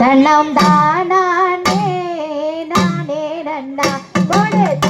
தனம் தானே நானே நன்னா. கொடுத்த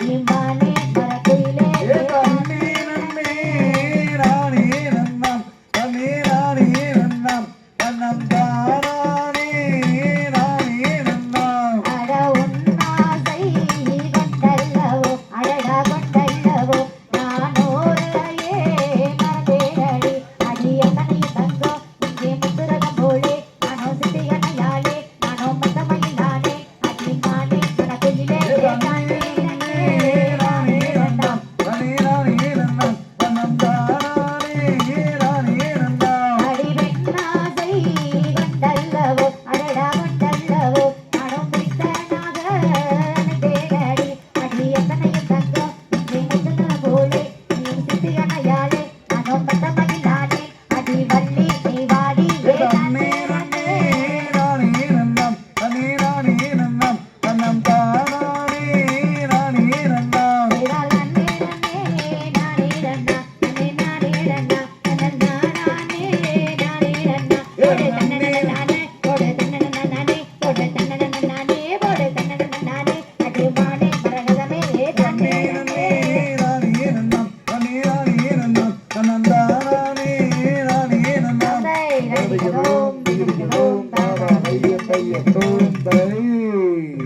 You.